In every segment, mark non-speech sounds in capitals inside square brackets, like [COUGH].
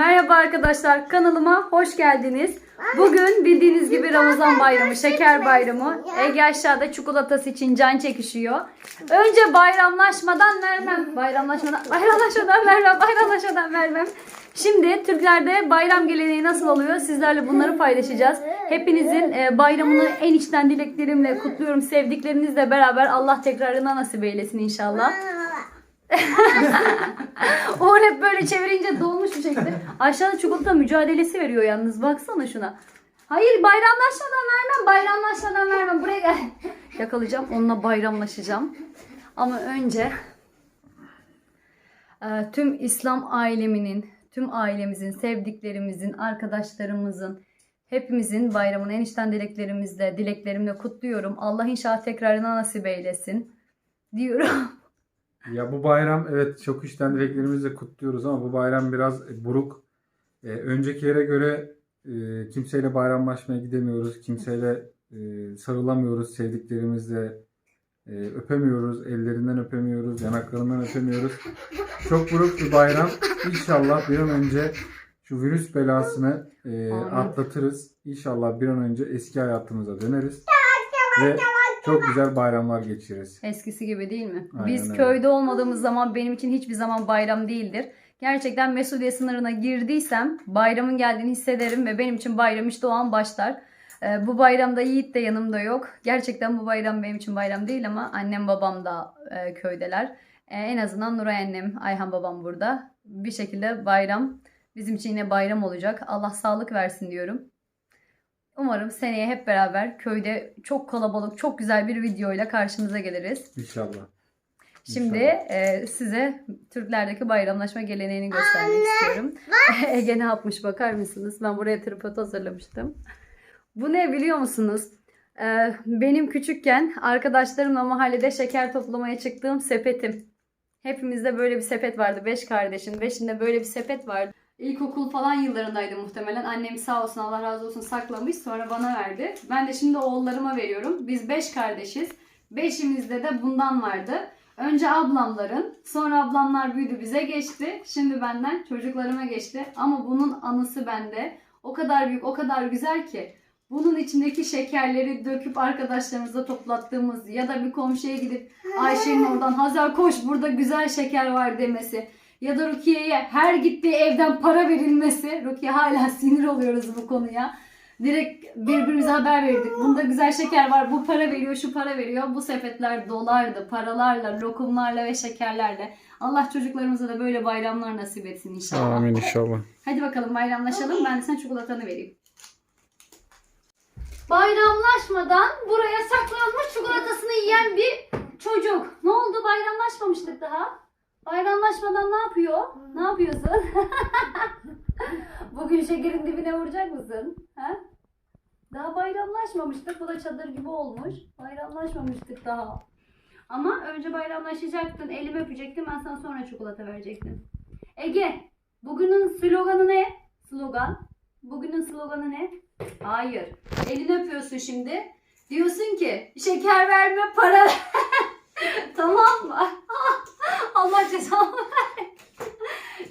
Merhaba arkadaşlar kanalıma hoş geldiniz. Bugün bildiğiniz gibi Ramazan bayramı, şeker bayramı. Ege aşağıda çikolatası için can çekişiyor. Önce bayramlaşmadan vermem. Bayramlaşmadan, bayramlaşmadan vermem, bayramlaşmadan vermem. Şimdi Türklerde bayram geleneği nasıl oluyor? Sizlerle bunları paylaşacağız. Hepinizin e, bayramını en içten dileklerimle kutluyorum. Sevdiklerinizle beraber Allah tekrarına nasip eylesin inşallah. [LAUGHS] Uğur hep böyle çevirince dolmuş bir şekilde. Aşağıda çikolata mücadelesi veriyor yalnız. Baksana şuna. Hayır bayramlaşmadan vermem. Bayramlaşmadan vermem. Buraya gel. [LAUGHS] Yakalayacağım. Onunla bayramlaşacağım. Ama önce e, tüm İslam aileminin, tüm ailemizin, sevdiklerimizin, arkadaşlarımızın, hepimizin bayramını en içten dileklerimizle, dileklerimle kutluyorum. Allah inşallah tekrarına nasip eylesin diyorum. [LAUGHS] Ya bu bayram evet çok içten dileklerimizle kutluyoruz ama bu bayram biraz buruk. Ee, önceki yere göre e, kimseyle bayramlaşmaya gidemiyoruz. Kimseyle e, sarılamıyoruz. Sevdiklerimizle e, öpemiyoruz. Ellerinden öpemiyoruz. Yanaklarından öpemiyoruz. Çok buruk bir bayram. İnşallah bir an önce şu virüs belasını e, atlatırız. İnşallah bir an önce eski hayatımıza döneriz. Ve çok güzel bayramlar geçiririz. Eskisi gibi değil mi? Aynen Biz öyle. köyde olmadığımız zaman benim için hiçbir zaman bayram değildir. Gerçekten mesuliyet sınırına girdiysem bayramın geldiğini hissederim ve benim için bayram işte o an başlar. Ee, bu bayramda Yiğit de yanımda yok. Gerçekten bu bayram benim için bayram değil ama annem babam da e, köydeler. Ee, en azından Nuray annem, Ayhan babam burada. Bir şekilde bayram bizim için yine bayram olacak. Allah sağlık versin diyorum. Umarım seneye hep beraber köyde çok kalabalık, çok güzel bir videoyla karşınıza geliriz. İnşallah. Şimdi İnşallah. e, size Türklerdeki bayramlaşma geleneğini göstermek istiyorum. [LAUGHS] Ege ne yapmış bakar mısınız? Ben buraya tripod hazırlamıştım. Bu ne biliyor musunuz? E, benim küçükken arkadaşlarımla mahallede şeker toplamaya çıktığım sepetim. Hepimizde böyle bir sepet vardı. Beş kardeşin. Beşinde böyle bir sepet vardı. İlkokul falan yıllarındaydı muhtemelen. Annem sağ olsun Allah razı olsun saklamış. Sonra bana verdi. Ben de şimdi oğullarıma veriyorum. Biz beş kardeşiz. Beşimizde de bundan vardı. Önce ablamların, sonra ablamlar büyüdü bize geçti. Şimdi benden çocuklarıma geçti. Ama bunun anısı bende. O kadar büyük, o kadar güzel ki. Bunun içindeki şekerleri döküp arkadaşlarımıza toplattığımız ya da bir komşuya gidip Ayşe'nin oradan Hazar koş burada güzel şeker var demesi. Ya da Rukiye'ye her gittiği evden para verilmesi. Rukiye hala sinir oluyoruz bu konuya. Direkt birbirimize haber verdik. Bunda güzel şeker var. Bu para veriyor, şu para veriyor. Bu sepetler dolardı. Paralarla, lokumlarla ve şekerlerle. Allah çocuklarımıza da böyle bayramlar nasip etsin inşallah. inşallah. Hadi bakalım bayramlaşalım. Ben de sana çikolatanı vereyim. Bayramlaşmadan buraya saklanmış çikolatasını yiyen bir çocuk. Ne oldu? Bayramlaşmamıştık daha. Bayramlaşmadan ne yapıyor? Ne yapıyorsun? [LAUGHS] Bugün şekerin dibine vuracak mısın? Ha? Daha bayramlaşmamıştık. Bu da çadır gibi olmuş. Bayramlaşmamıştık daha. Ama önce bayramlaşacaktın. Elimi öpecektin. Ben sana sonra çikolata verecektim. Ege, bugünün sloganı ne? Slogan. Bugünün sloganı ne? Hayır. Elini öpüyorsun şimdi. Diyorsun ki şeker verme para ver. [LAUGHS] tamam mı? Allah cezanı ver.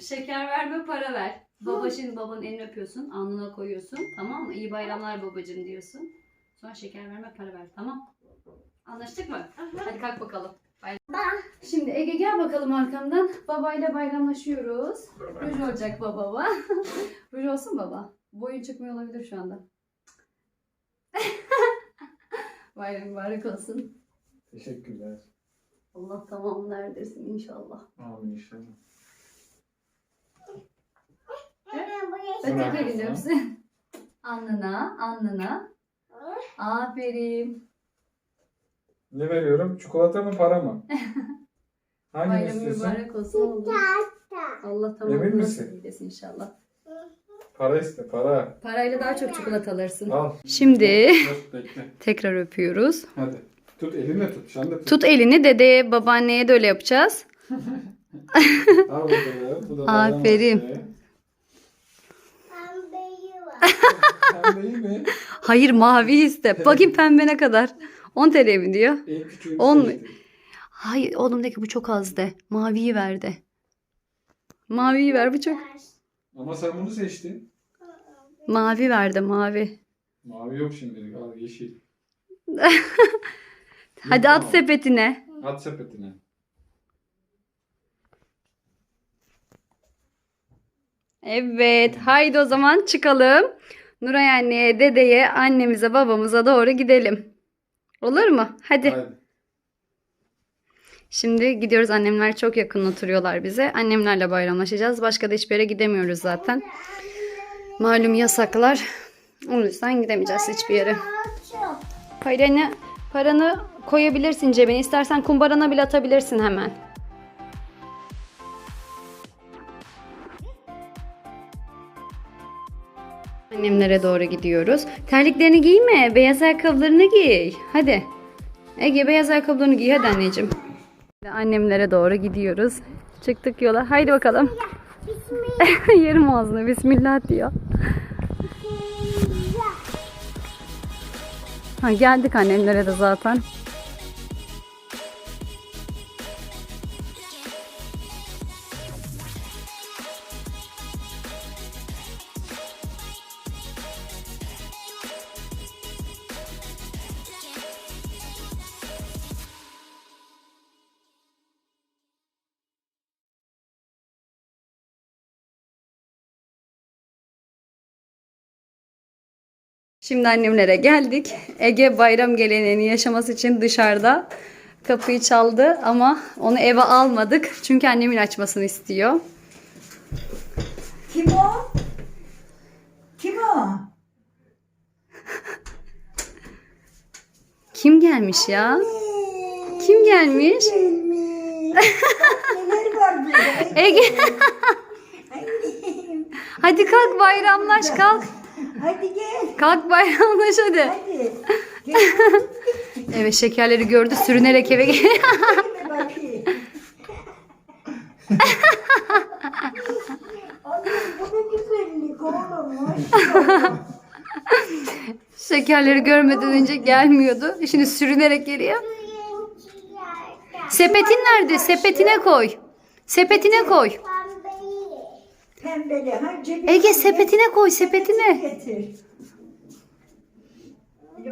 [LAUGHS] şeker verme para ver. Baba şimdi babanın elini öpüyorsun. Alnına koyuyorsun. Tamam mı? İyi bayramlar babacığım diyorsun. Sonra şeker verme para ver. Tamam. Anlaştık mı? Hadi kalk bakalım. Şimdi Ege gel bakalım arkamdan. Babayla bayramlaşıyoruz. Ruj olacak babama. [LAUGHS] Ruj olsun baba. Boyun çıkmıyor olabilir şu anda. [LAUGHS] Bayram mübarek olsun. Teşekkürler. Allah tamamını erdirsin inşallah. Amin inşallah. Öteki elini öpsün. Alnına, alnına. Aferin. Ne veriyorum? Çikolata mı para mı? [LAUGHS] Hangini Bayram istiyorsun? mübarek olsun oğlum. Allah Emin tamamını misin? nasip eylesin inşallah. Para iste para. Parayla daha çok çikolata alırsın. Al. Şimdi Dur, bekle. tekrar öpüyoruz. Hadi. Tut elinle tut. Sen de tut. Tut elini dedeye, babaanneye de öyle yapacağız. [LAUGHS] Al bakalım. Bu da bana Aferin. iyi [LAUGHS] mi? Hayır mavi iste. Bakayım pembe ne kadar. 10 TL mi diyor? En küçüğünü On mu? seçtim. Hayır oğlum de ki bu çok az de. Maviyi ver de. Maviyi ver bu çok. Ama sen bunu seçtin. Mavi verdi mavi. Mavi yok şimdilik. Al yeşil. [LAUGHS] Hadi at tamam. sepetine. At sepetine. Evet, haydi o zaman çıkalım. Nuray anneye, dedeye, annemize, babamıza doğru gidelim. Olur mu? Hadi. Hadi. Şimdi gidiyoruz. Annemler çok yakın oturuyorlar bize. Annemlerle bayramlaşacağız. Başka da hiçbir yere gidemiyoruz zaten. Malum yasaklar. O yüzden gidemeyeceğiz hiçbir yere. Paranı, paranı koyabilirsin cebine. İstersen kumbarana bile atabilirsin hemen. Annemlere doğru gidiyoruz. Terliklerini giyme. Beyaz ayakkabılarını giy. Hadi. Ege beyaz ayakkabılarını giy hadi anneciğim. Annemlere doğru gidiyoruz. Çıktık yola. Haydi bakalım. [LAUGHS] Yerim ağzına. Bismillah diyor. Ha, geldik annemlere de zaten. Şimdi annemlere geldik. Ege bayram geleneğini yaşaması için dışarıda kapıyı çaldı ama onu eve almadık. Çünkü annemin açmasını istiyor. Kim o? Kim o? Kim gelmiş ya? Kim gelmiş? Neler var burada. Ege. Hadi kalk bayramlaş kalk. Hadi gel. Kalk bayramlaş hadi. Hadi. Gel Evet şekerleri gördü sürünerek eve gel. bakayım. Annem bu ne güzellik oğlum. maşallah. [LAUGHS] Şekerleri görmeden önce gelmiyordu. Şimdi sürünerek geliyor. Sepetin nerede? Sepetine koy. Sepetine koy. Pembeli. Ha, cebine Ege sepetine koy sepetine. Getir.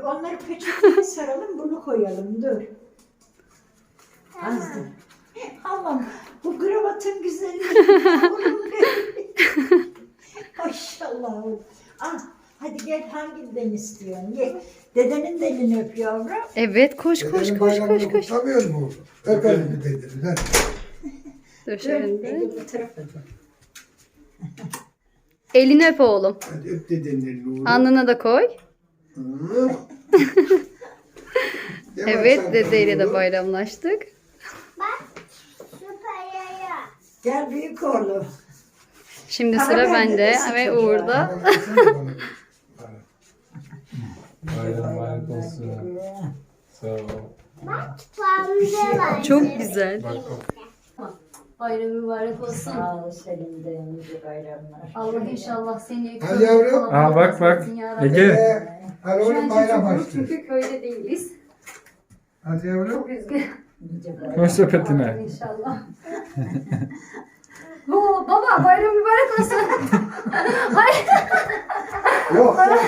Onları peçeteye [LAUGHS] saralım bunu koyalım dur. Azdır. Allah'ım bu kravatın güzelliği. [LAUGHS] [LAUGHS] Maşallah. Ah, hadi gel hanginden istiyorsun? Gel. Dedenin de elini öp yavrum. Evet koş koş Dedenin koş bayramını koş koş. kutlamıyor mu? Öp elini dedenin. hadi. Dur Dur, şöyle. Ege bu tarafa dur. Elini öp oğlum. Hadi öp dedenin elini oğlum. Alnına da koy. Hı. [LAUGHS] Evet dedeyle de oğlum. bayramlaştık. Gel büyük oğlum. Şimdi sıra bende ve. Uğur'da. Bayram mübarek olsun. Sağ ol. Çok güzel. Bak bak. Bayram mübarek olsun. Sağ ol senin de nice bayramlar. Allah inşallah seni Hadi yavrum. Aa bak bak. Ege. Ee, hadi oğlum bayram açtı. çünkü köyde değiliz. Hadi yavrum. Koy sepetine. İnşallah. [LAUGHS] Oo, baba bayram mübarek olsun. [LAUGHS] Hayır, Yok hayır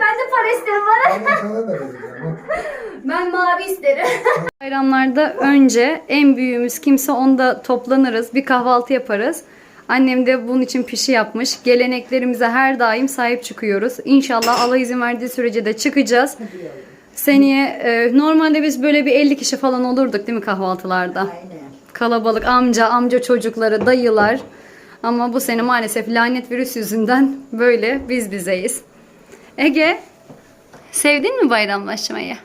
[LAUGHS] ben de para isterim bana. bana sana da vereceğim. Ben mavi isterim. [LAUGHS] Bayramlarda önce en büyüğümüz kimse onda toplanırız. Bir kahvaltı yaparız. Annem de bunun için pişi yapmış. Geleneklerimize her daim sahip çıkıyoruz. İnşallah Allah izin verdiği sürece de çıkacağız. Seneye e, normalde biz böyle bir 50 kişi falan olurduk değil mi kahvaltılarda? Aynen. Kalabalık amca, amca çocukları, dayılar. Ama bu sene maalesef lanet virüs yüzünden böyle biz bizeyiz. Ege, sevdin mi bayramlaşmayı?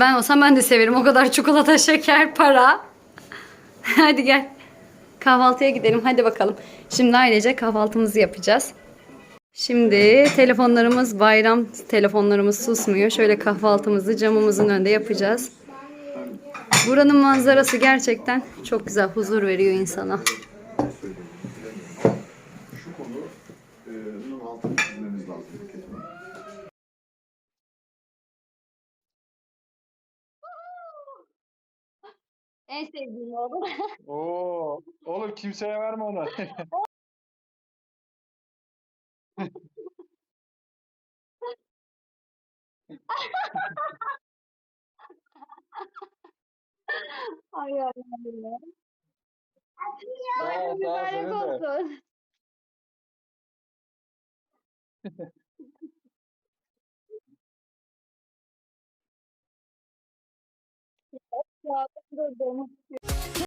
Ben olsam ben de severim. O kadar çikolata, şeker, para. [LAUGHS] Hadi gel. Kahvaltıya gidelim. Hadi bakalım. Şimdi ailece kahvaltımızı yapacağız. Şimdi telefonlarımız bayram telefonlarımız susmuyor. Şöyle kahvaltımızı camımızın önünde yapacağız. Buranın manzarası gerçekten çok güzel, huzur veriyor insana. şu konu e, bunun altını çizmemiz lazım. bir kez. En sevdiğim oğlum. [LAUGHS] Oo, oğlum kimseye verme onu. Ay. Sağ ol, Bayram sağ ol, mübarek senin de. olsun. [LAUGHS] Ya, dur, dur.